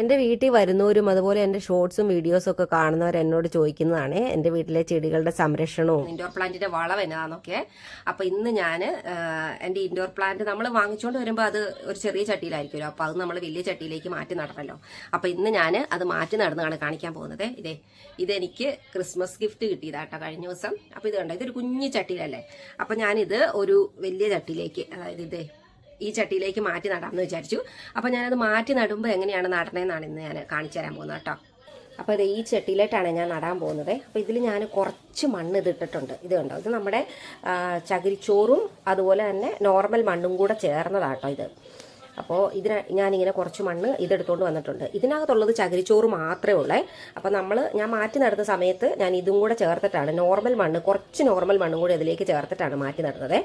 എന്റെ വീട്ടിൽ വരുന്നവരും അതുപോലെ എന്റെ ഷോർട്സും വീഡിയോസും ഒക്കെ കാണുന്നവർ എന്നോട് ചോദിക്കുന്നതാണ് എന്റെ വീട്ടിലെ ചെടികളുടെ സംരക്ഷണവും ഇൻഡോർ പ്ലാന്റിന്റെ വളം എന്നതാന്നൊക്കെ അപ്പൊ ഇന്ന് ഞാൻ എന്റെ ഇൻഡോർ പ്ലാന്റ് നമ്മൾ വാങ്ങിച്ചുകൊണ്ട് വരുമ്പോൾ അത് ഒരു ചെറിയ ചട്ടിയിലായിരിക്കുമല്ലോ. അപ്പൊ അത് നമ്മൾ വലിയ ചട്ടിയിലേക്ക് മാറ്റി നടണമല്ലോ അപ്പൊ ഇന്ന് ഞാൻ അത് മാറ്റി നടന്നാണ് കാണിക്കാൻ പോകുന്നത്. ഇതേ ഇതെനിക്ക് ക്രിസ്മസ് ഗിഫ്റ്റ് കിട്ടിയതാട്ടോ കഴിഞ്ഞ ദിവസം. അപ്പൊ ഇത് കണ്ടോ ഇതൊരു കുഞ്ഞു ചട്ടിയിലല്ലേ? അപ്പൊ ഞാനിത് ഒരു വലിയ ചട്ടിയിലേക്ക് അതായത് ഇതേ ഈ ചട്ടിയിലേക്ക് മാറ്റി നടാമെന്ന് വിചാരിച്ചു. അപ്പോൾ ഞാനത് മാറ്റി നടുമ്പോൾ എങ്ങനെയാണ് നടണേന്നാണ് ഇന്ന് ഞാൻ കാണിച്ചു തരാൻ പോകുന്നത് കേട്ടോ. അപ്പോൾ ഇത് ഈ ചട്ടിയിലേട്ടാണ് ഞാൻ നടാൻ പോകുന്നത്. അപ്പോൾ ഇതിൽ ഞാൻ കുറച്ച് മണ്ണ് ഇതിട്ടിട്ടുണ്ട് ഇത് കണ്ടോ? ഇത് നമ്മുടെ ചകിരിച്ചോറും അതുപോലെ തന്നെ നോർമൽ മണ്ണും കൂടെ ചേർന്നതാട്ടോ ഇത്. അപ്പോൾ ഇതിന് ഞാനിങ്ങനെ കുറച്ച് മണ്ണ് ഇതെടുത്തുകൊണ്ട് വന്നിട്ടുണ്ട്. ഇതിനകത്തുള്ളത് ചകിരിച്ചോറ് മാത്രമേ ഉള്ളേ. അപ്പോൾ നമ്മൾ ഞാൻ മാറ്റി നടന്ന സമയത്ത് ഞാൻ ഇതും കൂടെ ചേർത്തിട്ടാണ് നോർമൽ മണ്ണ് കുറച്ച് നോർമൽ മണ്ണും കൂടി അതിലേക്ക് ചേർത്തിട്ടാണ് മാറ്റി നടന്നത്.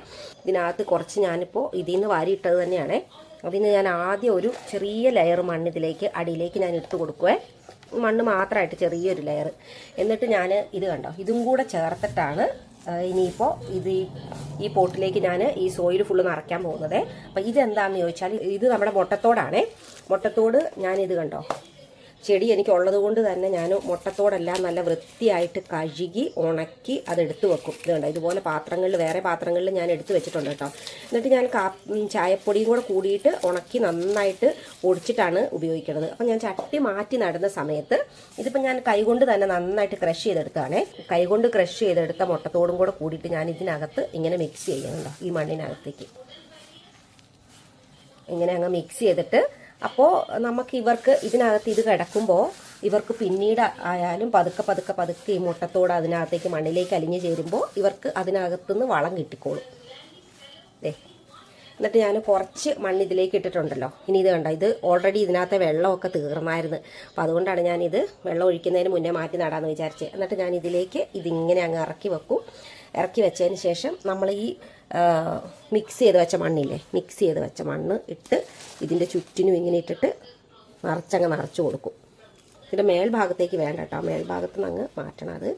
ഇതിനകത്ത് കുറച്ച് ഞാനിപ്പോൾ ഇതിൽ നിന്ന് വാരിയിട്ടത് തന്നെയാണ്. അതിന് ഞാൻ ആദ്യം ഒരു ചെറിയ ലെയർ മണ്ണ് ഇതിലേക്ക് അടിയിലേക്ക് ഞാൻ ഇട്ട് കൊടുക്കുവേ. മണ്ണ് മാത്രമായിട്ട് ചെറിയൊരു ലെയർ എന്നിട്ട് ഞാൻ ഇത് കണ്ടോ? ഇതും കൂടെ ചേർത്തിട്ടാണ് ഇനിയിപ്പോൾ ഇത് ഈ പോട്ടിലേക്ക് ഞാൻ ഈ സോയിൽ ഫുള്ള് നിറയ്ക്കാൻ പോകുന്നത്. അപ്പം ഇതെന്താണെന്ന് ചോദിച്ചാൽ ഇത് നമ്മുടെ മുട്ടത്തോടാണേ. മുട്ടത്തോട് ഞാനിത് കണ്ടോ? ചെടി എനിക്കുള്ളത് കൊണ്ട് തന്നെ ഞാൻ മുട്ടത്തോടെല്ലാം നല്ല വൃത്തിയായിട്ട് കഴുകി ഉണക്കി അതെടുത്ത് വെക്കും. കണ്ടോ? ഇതുപോലെ പാത്രങ്ങളിൽ വേറെ പാത്രങ്ങളിൽ ഞാൻ എടുത്ത് വെച്ചിട്ടുണ്ട് കേട്ടോ. എന്നിട്ട് ഞാൻ കാ ചായപ്പൊടിയും കൂടെ കൂടിയിട്ട് ഉണക്കി നന്നായിട്ട് പൊടിച്ചിട്ടാണ് ഉപയോഗിക്കുന്നത്. അപ്പം ഞാൻ ചട്ടി മാറ്റി നടുന്ന സമയത്ത് ഇതിപ്പോൾ ഞാൻ കൈകൊണ്ട് തന്നെ നന്നായിട്ട് ക്രഷ് ചെയ്തെടുത്തതാണേ കൈകൊണ്ട് ക്രഷ് ചെയ്തെടുത്ത മുട്ടത്തോടും കൂടെ കൂടിയിട്ട് ഞാൻ ഇതിനകത്ത് ഇങ്ങനെ മിക്സ് ചെയ്യുന്നുണ്ടോ ഈ മണ്ണിനകത്തേക്ക്. ഇങ്ങനെ അങ്ങ് മിക്സ് ചെയ്തിട്ട് അപ്പോൾ നമുക്ക് ഇവർക്ക് ഇതിനകത്ത് ഇത് കിടക്കുമ്പോൾ ഇവർക്ക് പിന്നീട് ആയാലും പതുക്കെ പതുക്കെ പതുക്കെ ഈ മുട്ടത്തോട് അതിനകത്തേക്ക് മണ്ണിലേക്ക് അലിഞ്ഞു ചേരുമ്പോൾ ഇവർക്ക് അതിനകത്തുനിന്ന് വളം കിട്ടിക്കോളും. ദേ. എന്നിട്ട് ഞാൻ കുറച്ച് മണ്ണ് ഇതിലേക്ക് ഇട്ടിട്ടുണ്ടല്ലോ. ഇനി ഇത് കണ്ടോ? ഇത് ഓൾറെഡി ഇതിനകത്തെ വെള്ളമൊക്കെ തീർന്നായിരുന്നു. അപ്പോൾ അതുകൊണ്ടാണ് ഞാനിത് വെള്ളം ഒഴിക്കുന്നതിന് മുന്നേ മാറ്റി നടാമെന്ന് വിചാരിച്ചത് എന്നിട്ട് ഞാൻ ഇതിലേക്ക് ഇതിങ്ങനെ അങ്ങ് ഇറക്കി വെക്കും. ഇറക്കി വെച്ചതിന് ശേഷം നമ്മൾ ഈ മിക്സ് ചെയ്ത് വെച്ച മണ്ണില്ലേ മിക്സ് ചെയ്ത് വെച്ച മണ്ണ് ഇട്ട് ഇതിന്റെ ചുറ്റിനും ഇങ്ങനെ ഇട്ടിട്ട് നിറച്ചങ്ങ് നിറച്ച് കൊടുക്കും. ഇതിന്റെ മേൽഭാഗത്തേക്ക് വേണ്ട കേട്ടോ. മേൽഭാഗത്ത് നിന്ന് അങ്ങ് മാറ്റണം അത്.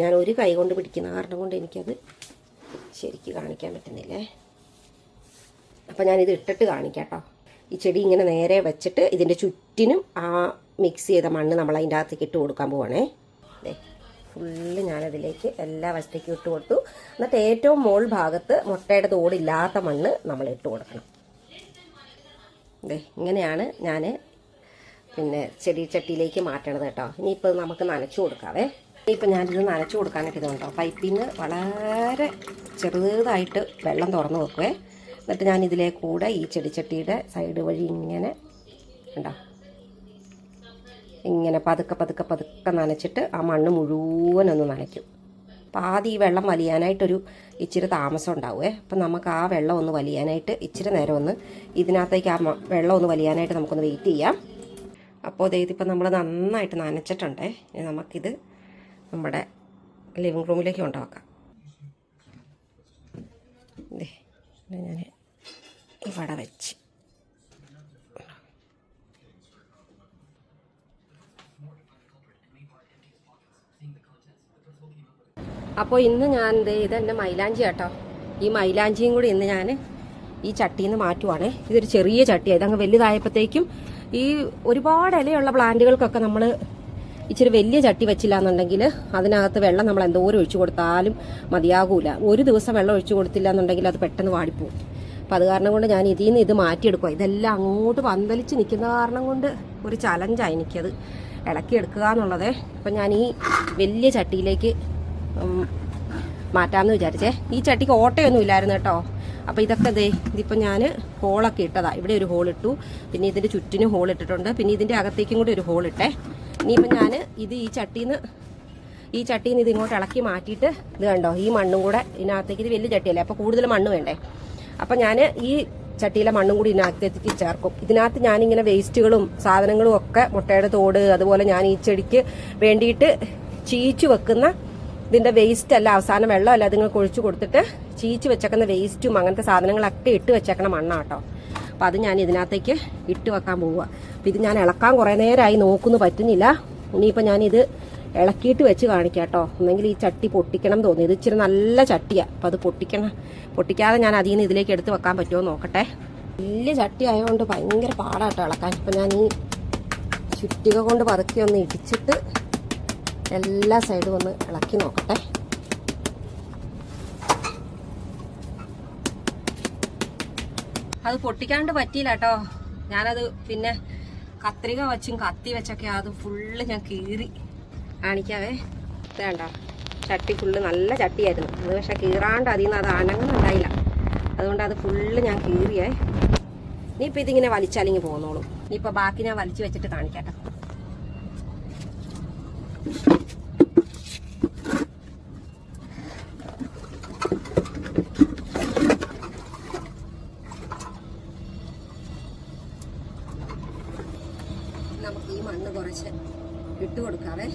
ഞാൻ ഒരു കൈ കൊണ്ട് പിടിക്കുന്ന കാരണം കൊണ്ട് എനിക്കത് ശരിക്ക് കാണിക്കാൻ പറ്റുന്നില്ലേ? അപ്പോൾ ഞാനിത് ഇട്ടിട്ട് കാണിക്കാം കേട്ടോ. ഈ ചെടി ഇങ്ങനെ നേരെ വെച്ചിട്ട് ഇതിന്റെ ചുറ്റിനും ആ മിക്സ് ചെയ്ത മണ്ണ് നമ്മൾ അതിന്റെ അകത്തേക്ക് ഇട്ട് കൊടുക്കാൻ പോവാണേ. ദേ ഫുള്ള് ഞാനതിലേക്ക് എല്ലാ വശത്തേക്കും ഇട്ട് കൊടുത്തു. എന്നിട്ട് ഏറ്റവും മോൾ ഭാഗത്ത് മുട്ടയുടെ തോടില്ലാത്ത മണ്ണ് നമ്മൾ ഇട്ട് കൊടുക്കണം. ദേ ഇങ്ങനെയാണ് ഞാൻ പിന്നെ ചെടി ചട്ടിയിലേക്ക് മാറ്റണത് കേട്ടോ. ഇനിയിപ്പോൾ നമുക്ക് നനച്ചു കൊടുക്കാവേ. ഇനിയിപ്പോൾ ഞാനിത് നനച്ചു കൊടുക്കാനായിട്ട് ഇതുണ്ടോ പൈപ്പിൽ നിന്ന് വളരെ ചെറുതായിട്ട് വെള്ളം തുറന്ന് വെക്കുവേ. എന്നിട്ട് ഞാൻ ഈ ചെടിച്ചട്ടിയുടെ സൈഡ് വഴി ഇങ്ങനെ ഉണ്ടോ ഇങ്ങനെ പതുക്കെ പതുക്കെ പതുക്കെ നനച്ചിട്ട് ആ മണ്ണ് മുഴുവനൊന്ന് നനയ്ക്കും. അപ്പോൾ ആദ്യം ഈ വെള്ളം വലിയാനായിട്ടൊരു ഇച്ചിരി താമസം ഉണ്ടാവുമേ അപ്പം നമുക്ക് ആ വെള്ളം ഒന്ന് വലിയാനായിട്ട് ഇച്ചിരി നേരം ഒന്ന് ഇതിനകത്തേക്ക് ആ വെള്ളം ഒന്ന് വലിയാനായിട്ട് നമുക്കൊന്ന് വെയിറ്റ് ചെയ്യാം. അപ്പോൾ ഇതിപ്പോൾ നമ്മൾ നന്നായിട്ട് നനച്ചിട്ടുണ്ടേ. ഇനി നമുക്കിത് നമ്മുടെ ലിവിങ് റൂമിലേക്ക് കൊണ്ടുവെക്കാം. ഞാൻ ഇവിടെ വെച്ച്. അപ്പോൾ ഇന്ന് ഞാൻ ദേ എന്റെ മൈലാഞ്ചി കേട്ടോ ഈ മൈലാഞ്ചിയും കൂടി ഇന്ന് ഞാൻ ഈ ചട്ടിയിൽ നിന്ന് മാറ്റുവാണേ. ഇതൊരു ചെറിയ ചട്ടിയാണ് ഇതങ്ങ് വലുതായപ്പോഴത്തേക്കും ഈ ഒരുപാട് ഇലയുള്ള പ്ലാന്റുകൾക്കൊക്കെ നമ്മൾ ഇച്ചിരി വലിയ ചട്ടി വെച്ചില്ല എന്നുണ്ടെങ്കിൽ അതിനകത്ത് വെള്ളം നമ്മൾ എന്തോരം ഒഴിച്ചു കൊടുത്താലും മതിയാകൂല. ഒരു ദിവസം വെള്ളം ഒഴിച്ചു കൊടുത്തില്ല എന്നുണ്ടെങ്കിൽ അത് പെട്ടെന്ന് വാടിപ്പോവും. അപ്പം അത് കാരണം കൊണ്ട് ഞാൻ ഇതിൽ നിന്ന് ഇത് മാറ്റിയെടുക്കുക ഇതെല്ലാം അങ്ങോട്ട് പന്തലിച്ച് നിൽക്കുന്ന കാരണം കൊണ്ട് ഒരു ചലഞ്ചാണ് എനിക്കത് ഇളക്കിയെടുക്കുക എന്നുള്ളതേ. അപ്പം ഞാൻ ഈ വലിയ ചട്ടിയിലേക്ക് മാറ്റാമെന്ന് വിചാരിച്ചേ. ഈ ചട്ടിക്ക് ഓട്ടയൊന്നും ഇല്ലായിരുന്നു കേട്ടോ. അപ്പോൾ ഇതൊക്കെ ദേ ഇതിപ്പോൾ ഞാൻ ഹോളൊക്കെ ഇട്ടതാ. ഇവിടെ ഒരു ഹോൾ ഇട്ടു. പിന്നെ ഇതിന്റെ ചുറ്റിനും ഹോൾ ഇട്ടിട്ടുണ്ട്. പിന്നെ ഇതിന്റെ അകത്തേക്കും കൂടി ഒരു ഹോൾ ഇട്ടേ. ഇനിയിപ്പോൾ ഞാൻ ഇത് ഈ ചട്ടിയിൽ നിന്ന് ഈ ചട്ടിയിൽ നിന്ന് ഇത് ഇളക്കി മാറ്റിയിട്ട് ഇത് കണ്ടോ? ഈ മണ്ണും കൂടെ ഇതിനകത്തേക്ക് ഇത് വലിയ ചട്ടിയല്ലേ? അപ്പോൾ കൂടുതൽ മണ്ണ് വേണ്ടേ? അപ്പം ഞാൻ ഈ ചട്ടിയിലെ മണ്ണും കൂടി ഇതിനകത്തേക്ക് ചേർക്കും. ഇതിനകത്ത് ഞാനിങ്ങനെ വേസ്റ്റുകളും സാധനങ്ങളും ഒക്കെ മുട്ടയുടെ തോട് അതുപോലെ ഞാൻ ഈ ചെടിക്ക് വേണ്ടിയിട്ട് ചീച്ചു വെക്കുന്ന ഇതിന്റെ വേസ്റ്റ് അല്ല അവസാനം വെള്ളമല്ല അതിങ്ങൾ കൊഴിച്ചു കൊടുത്തിട്ട് ചീച്ച് വെച്ചേക്കുന്ന വേസ്റ്റും അങ്ങനത്തെ സാധനങ്ങളൊക്കെ ഇട്ട് വെച്ചേക്കണ മണ്ണാട്ടോ അപ്പം അത് ഞാൻ ഇതിനകത്തേക്ക് ഇട്ട് വെക്കാൻ പോവുക അപ്പം ഇത് ഞാൻ ഇളക്കാൻ കുറേ നേരമായി നോക്കുന്നു പറ്റുന്നില്ല. ഇനിയിപ്പോൾ ഞാനിത് ഇളക്കിയിട്ട് വെച്ച് കാണിക്കാം കേട്ടോ ഒന്നെങ്കിൽ ഈ ചട്ടി പൊട്ടിക്കണം തോന്നി ഇത് ഇച്ചിരി നല്ല ചട്ടിയാ. അപ്പം അത് പൊട്ടിക്കണം. പൊട്ടിക്കാതെ ഞാൻ അതിൽ നിന്ന് ഇതിലേക്ക് എടുത്ത് വെക്കാൻ പറ്റുമോ നോക്കട്ടെ. വലിയ ചട്ടി ആയതുകൊണ്ട് ഭയങ്കര പാടാട്ടോ ഇളക്കാൻ. ഇപ്പം ഞാൻ ഈ ചുറ്റിക കൊണ്ട് പതുക്കി ഒന്ന് ഇടിച്ചിട്ട് എല്ലാ സൈഡും ഒന്ന് ഇളക്കി നോക്കട്ടെ. അത് പൊട്ടിക്കാണ്ട് പറ്റിയില്ല കേട്ടോ ഞാനത് പിന്നെ കത്രിക വെച്ചും കത്തി വെച്ചൊക്കെ അത് ഫുള്ള് ഞാൻ കീറി കാണിക്കാവേ. വേണ്ട ചട്ടി ഫുള്ള് നല്ല ചട്ടിയായിരുന്നു. അത് പക്ഷെ കീറാണ്ട് അതിൽ നിന്ന് അത് അനങ്ങുന്നുണ്ടായില്ല. അതുകൊണ്ട് അത് ഫുള്ള് ഞാൻ കീറിയേ. നീ ഇപ്പം ഇതിങ്ങനെ വലിച്ചാലിങ്ങി പോന്നോളൂ. ഇനിയിപ്പോൾ ബാക്കി ഞാൻ വലിച്ചു വെച്ചിട്ട് കാണിക്കാട്ടോ നമുക്ക് ഈ മണ്ണ് കുറച്ച് ഇട്ട് കൊടുക്കാവേ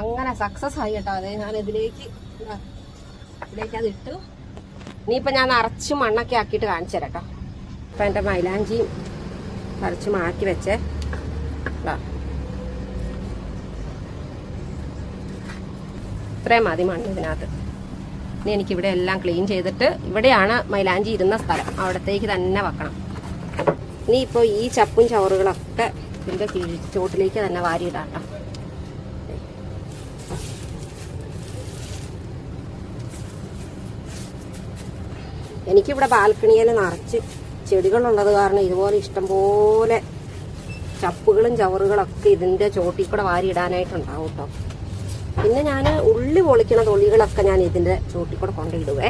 അങ്ങനെ സക്സസ് ആയി കേട്ടോ. അതെ ഞാൻ ഇതിലേക്ക് ഇതാ, ഇതിലേക്ക് അത് ഇട്ടു. ഇനിയിപ്പോൾ ഞാൻ നിറച്ച് മണ്ണൊക്കെ ആക്കിയിട്ട് കാണിച്ചു തരാം കേട്ടോ. ഇപ്പം എന്റെ മൈലാഞ്ചിയും നിറച്ച് മാറ്റി വെച്ചേ. കേട്ടോ ഇത്രയും മതി മണ്ണ് ഇതിനകത്ത്. ഇനി എനിക്കിവിടെ എല്ലാം ക്ലീൻ ചെയ്തിട്ട് ഇവിടെയാണ് മൈലാഞ്ചി ഇരുന്ന സ്ഥലം. അവിടത്തേക്ക് തന്നെ വെക്കണം. ഇനിയിപ്പോൾ ഈ ചപ്പും ചവറുകളൊക്കെ ഇതിന്റെ ചോട്ടിലേക്ക് തന്നെ വാരിയിടാം കേട്ടോ. എനിക്കിവിടെ ബാൽക്കണിയിൽ നിറച്ച് ചെടികളുള്ളത് കാരണം ഇതുപോലെ ഇഷ്ടംപോലെ ചപ്പുകളും ചവറുകളൊക്കെ ഇതിന്റെ ചോട്ടിൽ കൂടെ വാരി ഇടാനായിട്ടുണ്ടാവും കേട്ടോ പിന്നെ ഞാൻ ഉള്ളി പൊളിക്കണ തൊളികളൊക്കെ ഞാൻ ഇതിന്റെ ചോട്ടിൽ കൂടെ കൊണ്ടിടുവേ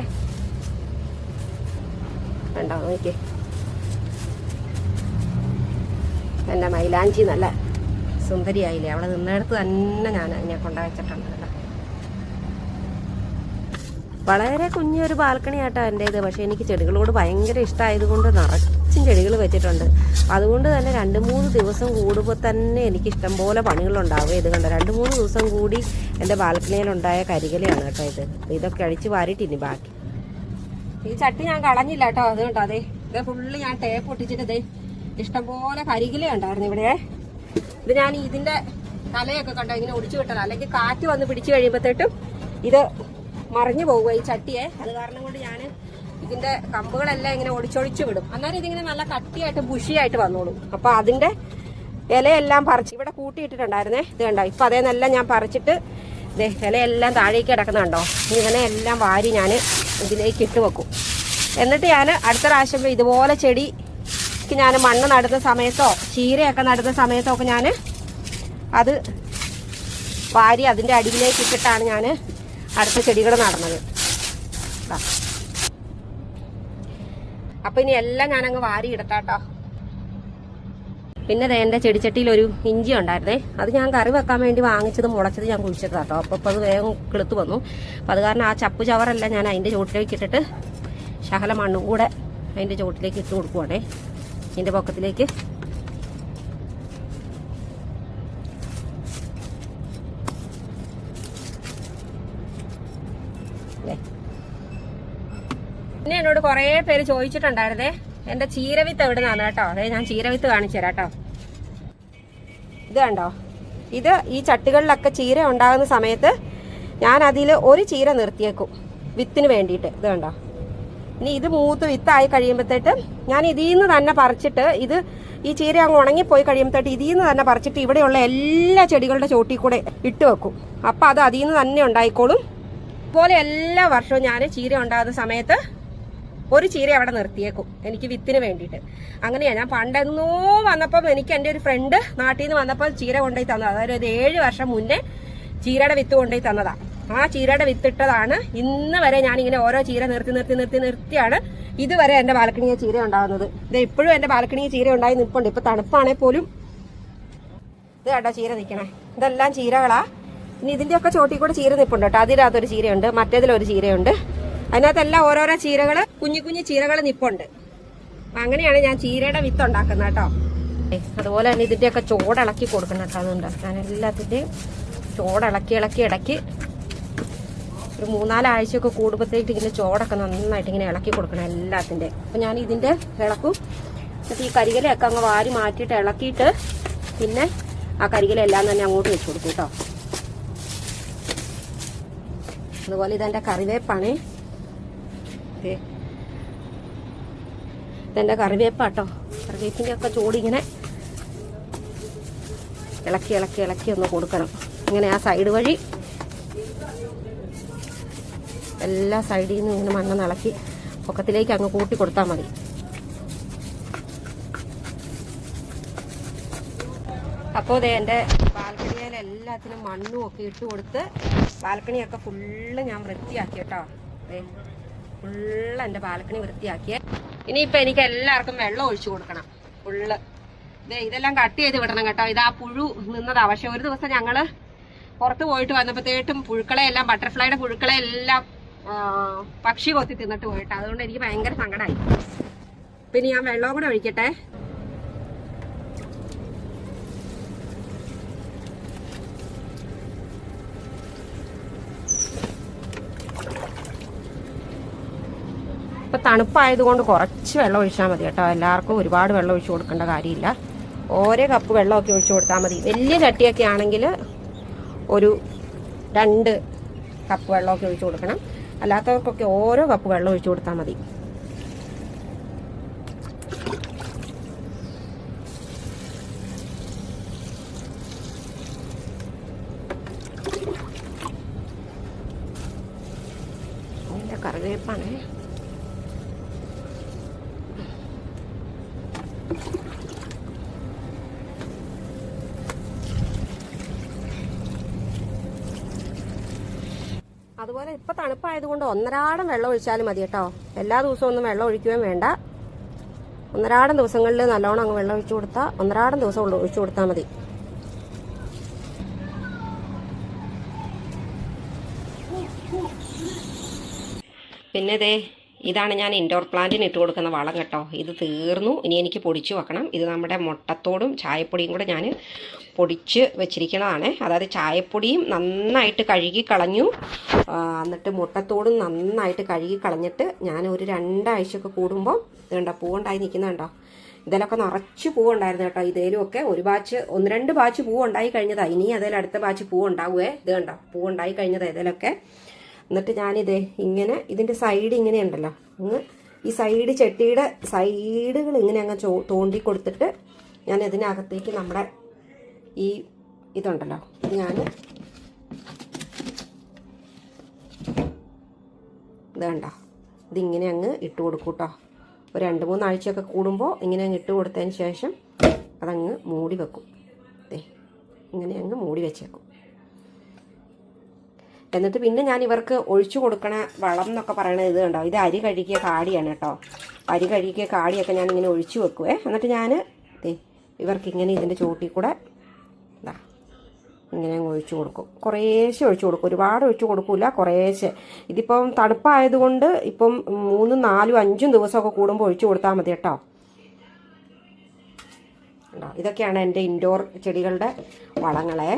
വേണ്ട നോക്കിയേ. എന്റെ മൈലാഞ്ചി നല്ല സുന്ദരിയായില്ലേ? അവളെ നിന്നിടത്ത് തന്നെ ഞാൻ അതിനെ കൊണ്ടുവച്ചിട്ടുണ്ട്. വളരെ കുഞ്ഞൊരു ബാൽക്കണി ആട്ടോ എന്റെ ഇത് പക്ഷേ എനിക്ക് ചെടികളോട് ഭയങ്കര ഇഷ്ടമായതുകൊണ്ട് നിറച്ചും ചെടികൾ വെച്ചിട്ടുണ്ട്. അതുകൊണ്ട് തന്നെ രണ്ട് മൂന്ന് ദിവസം കൂടുമ്പോൾ തന്നെ എനിക്ക് ഇഷ്ടം പോലെ പണികളുണ്ടാവുക ഇത് കണ്ടോ? രണ്ട് മൂന്ന് ദിവസം കൂടി എന്റെ ബാൽക്കണിയിലുണ്ടായ കരികലയാണ് കേട്ടോ ഇത്. ഇതൊക്കെ അഴിച്ച് വാരിയിട്ട് ഇനി ബാക്കി. ഈ ചട്ടി ഞാൻ കളഞ്ഞില്ല കേട്ടോ. അത് കേട്ടോ അതെ ഇത് ഫുള്ള് ഞാൻ ടേപ്പ് ഒട്ടിച്ചിട്ട് ഇതേ ഇഷ്ടംപോലെ കരികില ഉണ്ടായിരുന്നു ഇവിടെ. ഇത് ഞാൻ ഇതിന്റെ തലയൊക്കെ കണ്ടോ? ഇങ്ങനെ ഒടിച്ചു വിട്ടത്. അല്ലെങ്കിൽ കാറ്റ് വന്ന് പിടിച്ചു കഴിയുമ്പോഴത്തേട്ടും ഇത് മറിഞ്ഞു പോവുക ഈ ചട്ടിയെ. അത് കാരണം കൊണ്ട് ഞാൻ ഇതിന്റെ കമ്പുകളെല്ലാം ഇങ്ങനെ ഒടിച്ചൊടിച്ചു വിടും. അന്നേരം ഇതിങ്ങനെ നല്ല കട്ടിയായിട്ട് ബുഷിയായിട്ട് വന്നോളും. അപ്പൊ അതിന്റെ ഇലയെല്ലാം പറിച്ച് ഇവിടെ കൂട്ടിയിട്ടിട്ടുണ്ടായിരുന്നേ. ഇത് കണ്ടോ? ഇപ്പൊ അതേന്നെല്ലാം ഞാൻ പറിച്ചിട്ട് ഇലയെല്ലാം താഴേക്ക് കിടക്കുന്നുണ്ടോ? ഇങ്ങനെ എല്ലാം വാരി ഞാൻ ഇതിലേക്ക് ഇട്ട് വെക്കും. എന്നിട്ട് ഞാൻ അടുത്ത പ്രാവശ്യം ഇതുപോലെ ചെടി ഞാൻ മണ്ണ് നടുന്ന സമയത്തോ ചീരയൊക്കെ നടുന്ന സമയത്തോ ഒക്കെ ഞാൻ അത് വാരി അതിന്റെ അടിയിലേക്ക് ഇട്ടിട്ടാണ് ഞാൻ അടുത്ത ചെടികൾ നടന്നത്. അപ്പൊ ഇനി എല്ലാം ഞാനങ്ങ് വാരി ഇടത്താട്ടോ പിന്നെ ദേ എന്റെ ചെടിച്ചട്ടിയിൽ ഒരു ഇഞ്ചി ഉണ്ടായിരുന്നേ. അത് ഞാൻ കറി വെക്കാൻ വേണ്ടി വാങ്ങിച്ചത് മുളച്ചത് ഞാൻ കുഴിച്ചിട്ട് കേട്ടോ അപ്പോൾ അപ്പോൾ അത് വേഗം കിളുത്ത് വന്നു. അപ്പോൾ അത് കാരണം ആ ചപ്പ് ചവറെല്ലാം ഞാൻ അതിന്റെ ചുവട്ടിലേക്ക് ഇട്ടിട്ട് ശകല മണ്ണും കൂടെ അതിന്റെ ചുവട്ടിലേക്ക് ഇട്ട് കൊടുക്കുവാണേ. ഇതിന്റെ പൊക്കത്തിലേക്ക് പിന്നെ എന്നോട് കുറേ പേര് ചോദിച്ചിട്ടുണ്ടായിരുന്നേ. എന്റെ ചീരവിത്ത് എവിടെ നിന്നാണ് കേട്ടോ? അതെ ഞാൻ ചീരവിത്ത് കാണിച്ചു തരാം കേട്ടോ. ഇത് കണ്ടോ? ഇത് ഈ ചട്ടികളിലൊക്കെ ചീര ഉണ്ടാകുന്ന സമയത്ത് ഞാൻ അതിൽ ഒരു ചീര നിർത്തിയേക്കും വിത്തിന് വേണ്ടിയിട്ട്. ഇത് കണ്ടോ? ഇനി ഇത് മൂത്ത് വിത്തായി കഴിയുമ്പോഴത്തേട്ട് ഞാൻ ഇതിൽ നിന്ന് തന്നെ പറിച്ചിട്ട് ഇത് ഈ ചീര അങ്ങ് ഉണങ്ങിപ്പോയി കഴിയുമ്പോഴത്തേട്ട് ഇതിൽ നിന്ന് തന്നെ പറിച്ചിട്ട് ഇവിടെയുള്ള എല്ലാ ചെടികളുടെ ചോട്ടിൽ കൂടെ ഇട്ട് വെക്കും. അപ്പം അത് അതിൽ നിന്ന് തന്നെ ഉണ്ടായിക്കോളും. അതുപോലെ എല്ലാ വർഷവും ഞാൻ ചീര ഉണ്ടാകുന്ന സമയത്ത് ഒരു ചീര അവിടെ നിർത്തിയേക്കും എനിക്ക് വിത്തിന് വേണ്ടിയിട്ട്. അങ്ങനെയാണ് ഞാൻ പണ്ടെന്നോ വന്നപ്പം എനിക്ക് എന്റെ ഒരു ഫ്രണ്ട് നാട്ടിൽ നിന്ന് വന്നപ്പോൾ ചീര കൊണ്ടുപോയി തന്നത്. അതായത് ഒരു ഏഴ് വർഷം മുന്നേ ചീരയുടെ വിത്ത് കൊണ്ടുപോയി തന്നതാണ് ആ ചീരയുടെ വിത്തിട്ടതാണ് ഇന്ന് വരെ ഞാനിങ്ങനെ ഓരോ ചീര നിർത്തി നിർത്തി നിർത്തി നിർത്തിയാണ് ഇതുവരെ എന്റെ ബാൽക്കണിയെ ചീര ഉണ്ടാകുന്നത്. ഇത് ഇപ്പോഴും എന്റെ ബാൽക്കണിയെ ചീര ഉണ്ടായി നിൽപ്പുണ്ട്. ഇപ്പം തണുപ്പാണെ പോലും. ഇത് കേട്ടോ ചീര നിൽക്കണേ? ഇതെല്ലാം ചീരകളാ. ഇനി ഇതിന്റെയൊക്കെ ചോട്ടിൽ കൂടെ ചീര നിൽപ്പുണ്ട് കേട്ടോ. അതിനകത്തൊരു ചീരയുണ്ട്. മറ്റേതിലൊരു ചീരയുണ്ട്. അതിനകത്തെല്ലാം ഓരോരോ ചീരകൾ കുഞ്ഞു കുഞ്ഞു ചീരകൾ നിപ്പുണ്ട്. അങ്ങനെയാണ് ഞാൻ ചീരയുടെ വിത്ത് ഉണ്ടാക്കുന്നത് കേട്ടോ. അതുപോലെ തന്നെ ഇതിന്റെയൊക്കെ ചോടിളക്കി കൊടുക്കണം കേട്ടോ അതുകൊണ്ട്. ഞാൻ എല്ലാത്തിന്റെയും ചോടിളക്കി ഇളക്കി ഇടയ്ക്ക് ഒരു മൂന്നാലാഴ്ചയൊക്കെ കൂടുമ്പോഴത്തേക്ക് ഇങ്ങനെ ചോടൊക്കെ നന്നായിട്ട് ഇങ്ങനെ ഇളക്കി കൊടുക്കണം എല്ലാത്തിന്റെ അപ്പം ഞാൻ ഇതിന്റെ ഇളക്കും. എന്നിട്ട് ഈ കരികലയൊക്കെ അങ്ങ് വാരി മാറ്റിയിട്ട് ഇളക്കിയിട്ട് പിന്നെ ആ കരികലെല്ലാം തന്നെ അങ്ങോട്ട് വെച്ച് കൊടുക്കും കേട്ടോ. അതുപോലെ ഇതെന്റെ കറിവേപ്പാണേ. ദേ. ഇതെന്റെ കറിവേപ്പാട്ടോ. കറിവേപ്പിന്റെ ഒക്കെ ചോടിങ്ങനെ ഇളക്കി ഇളക്കി ഇളക്കി ഒന്ന് കൊടുക്കണം. ഇങ്ങനെ ആ സൈഡ് വഴി എല്ലാ സൈഡിൽ നിന്നും ഇങ്ങനെ മണ്ണ് ഇളക്കി പൊക്കത്തിലേക്ക് അങ്ങ് കൂട്ടി കൊടുത്താൽ മതി. അപ്പോൾ ദേ എന്റെ ബാൽക്കണിയിൽ എല്ലാത്തിനും മണ്ണും ഒക്കെ ഇട്ട് കൊടുത്ത് ബാൽക്കണിയൊക്കെ ഫുള്ള് ഞാൻ വൃത്തിയാക്കി കേട്ടോ. ഫുള്ള് എന്റെ ബാൽക്കണി വൃത്തിയാക്കിയേ. ഇനിയിപ്പോൾ എനിക്ക് എല്ലാവർക്കും വെള്ളം ഒഴിച്ചു കൊടുക്കണം. ഫുള്ള്. ഇതേ ഇതെല്ലാം കട്ട് ചെയ്ത് വിടണം കേട്ടോ. ഇത് പുഴു നിന്നതാ. പക്ഷെ ഒരു ദിവസം ഞങ്ങൾ പുറത്ത് പോയിട്ട് വന്നപ്പോഴത്തേട്ടും പുഴുക്കളെ എല്ലാം ബട്ടർഫ്ലൈയുടെ പുഴുക്കളെ എല്ലാം പക്ഷി കൊത്തി തിന്നിട്ട് പോയിട്ട്. അതുകൊണ്ട് എനിക്ക് ഭയങ്കര സങ്കടമായി പിന്നെ ഞാൻ വെള്ളവും കൂടെ ഒഴിക്കട്ടെ. ഇപ്പൊ തണുപ്പായതുകൊണ്ട് കുറച്ച് വെള്ളം ഒഴിച്ചാൽ മതി കേട്ടോ. എല്ലാവർക്കും ഒരുപാട് വെള്ളം ഒഴിച്ചു കൊടുക്കേണ്ട കാര്യമില്ല. ഓരോ കപ്പ് വെള്ളമൊക്കെ ഒഴിച്ചു കൊടുത്താൽ മതി. വലിയ ചട്ടിയൊക്കെ ആണെങ്കിൽ ഒരു രണ്ട് കപ്പ് വെള്ളമൊക്കെ ഒഴിച്ചു കൊടുക്കണം. അല്ലാത്തവർക്കൊക്കെ ഓരോ കപ്പ് വെള്ളം ഒഴിച്ചു കൊടുത്താൽ മതി. കറിവേപ്പാണേ അതുപോലെ ഇപ്പൊ തണുപ്പായതുകൊണ്ട് ഒന്നരാടം വെള്ളം ഒഴിച്ചാലും മതി കേട്ടോ. എല്ലാ ദിവസവും ഒന്നും വെള്ളം ഒഴിക്കുകയും വേണ്ട. ഒന്നരാടം ദിവസങ്ങളിൽ നല്ലോണം അങ്ങ് വെള്ളം ഒഴിച്ചു കൊടുത്താൽ ഒന്നരാടം ദിവസം ഒഴിച്ചു കൊടുത്താൽ മതി. പിന്നെ ദേ ഇതാണ് ഞാൻ ഇൻഡോർ പ്ലാന്റിന് ഇട്ട് കൊടുക്കുന്ന വളം കേട്ടോ. ഇത് തീർന്നു. ഇനി എനിക്ക് പൊടിച്ചു വെക്കണം. ഇത് നമ്മുടെ മുട്ടത്തോടും ചായപ്പൊടിയും കൂടെ ഞാൻ പൊടിച്ച് വെച്ചിരിക്കുന്നതാണ് അതായത് ചായപ്പൊടിയും നന്നായിട്ട് കഴുകി കളഞ്ഞു എന്നിട്ട് മുട്ടത്തോടും നന്നായിട്ട് കഴുകി കളഞ്ഞിട്ട് ഞാൻ ഒരു രണ്ടാഴ്ചയൊക്കെ കൂടുമ്പോൾ ഇതുണ്ടോ പൂവുണ്ടായി നിൽക്കുന്നുണ്ടോ ഇതിലൊക്കെ നിറച്ച് പൂവുണ്ടായിരുന്നു കേട്ടോ. ഇതേലും ഒക്കെ ഒരു ബാച്ച് ഒന്ന് രണ്ട് ബാച്ച് പൂവുണ്ടായി കഴിഞ്ഞതാ. ഇനി അതിൽ അടുത്ത ബാച്ച് പൂവുണ്ടാവുമേ ഇത് കണ്ടോ പൂവുണ്ടായി കഴിഞ്ഞത് ഇതിലൊക്കെ. എന്നിട്ട് ഞാനിത് ഇങ്ങനെ ഇതിന്റെ സൈഡ് ഇങ്ങനെ ഉണ്ടല്ലോ. അങ്ങ് ഈ സൈഡ് ചട്ടിയുടെ സൈഡുകൾ ഇങ്ങനെ അങ്ങ് തോണ്ടി കൊടുത്തിട്ട് ഞാൻ ഇതിനകത്തേക്ക് നമ്മുടെ ഈ ഇതുണ്ടല്ലോ. ഞാൻ ഇതേണ്ട ഇതിങ്ങനെ അങ്ങ് ഇട്ട് കൊടുക്കും കേട്ടോ ഒരു രണ്ട് മൂന്നാഴ്ചയൊക്കെ കൂടുമ്പോൾ ഇങ്ങനെ അങ്ങ് ഇട്ട് കൊടുത്തതിന് ശേഷം അതങ്ങ് മൂടി വെക്കും. ദേ ഇങ്ങനെ അങ്ങ് മൂടി വെച്ചേക്കും. എന്നിട്ട് പിന്നെ ഞാൻ ഇവർക്ക് ഒഴിച്ചു കൊടുക്കണ വളം എന്നൊക്കെ പറയണത് ഇത് കണ്ടോ? ഇത് അരി കഴുകിയ കാടിയാണ് കേട്ടോ. അരി കഴുകിയ കാടിയൊക്കെ ഞാൻ ഇങ്ങനെ ഒഴിച്ചു വെക്കുവേ. എന്നിട്ട് ഞാൻ ദേ ഇവർക്ക് ഇങ്ങനെ ഇതിന്റെ ചോട്ടിൽ കൂടെ ഇങ്ങനെ ഒഴിച്ചു കൊടുക്കും. കുറേശ്ശെ ഒഴിച്ചു കൊടുക്കും. ഒരുപാട് ഒഴിച്ചു കൊടുക്കില്ല കുറേശ്ശെ. ഇതിപ്പം തണുപ്പായതുകൊണ്ട് ഇപ്പം മൂന്നും നാലും അഞ്ചും ദിവസമൊക്കെ കൂടുമ്പോൾ ഒഴിച്ചു കൊടുത്താൽ മതി കേട്ടോ. ഇതൊക്കെയാണ് എന്റെ ഇൻഡോർ ചെടികളുടെ വളങ്ങളെ.